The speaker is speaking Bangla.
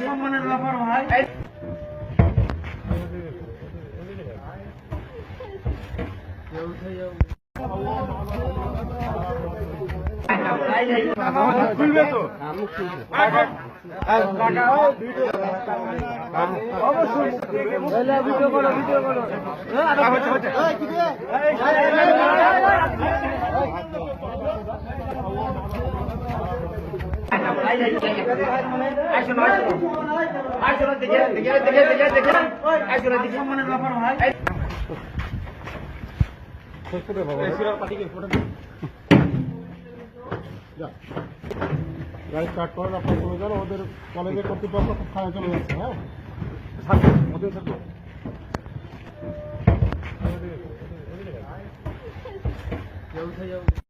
সম্মানের ব্যাপার ভাই খুলবে তো অবশ্যই ভিডিও করো ভিডিও ভাই গাড়ি স্টার্ট করেন আপনার চলে যান ওদের কলেজের কর্তৃপক্ষ থানায় চলে যাচ্ছে হ্যাঁ? থাকবে ওদের থাকবে যাও।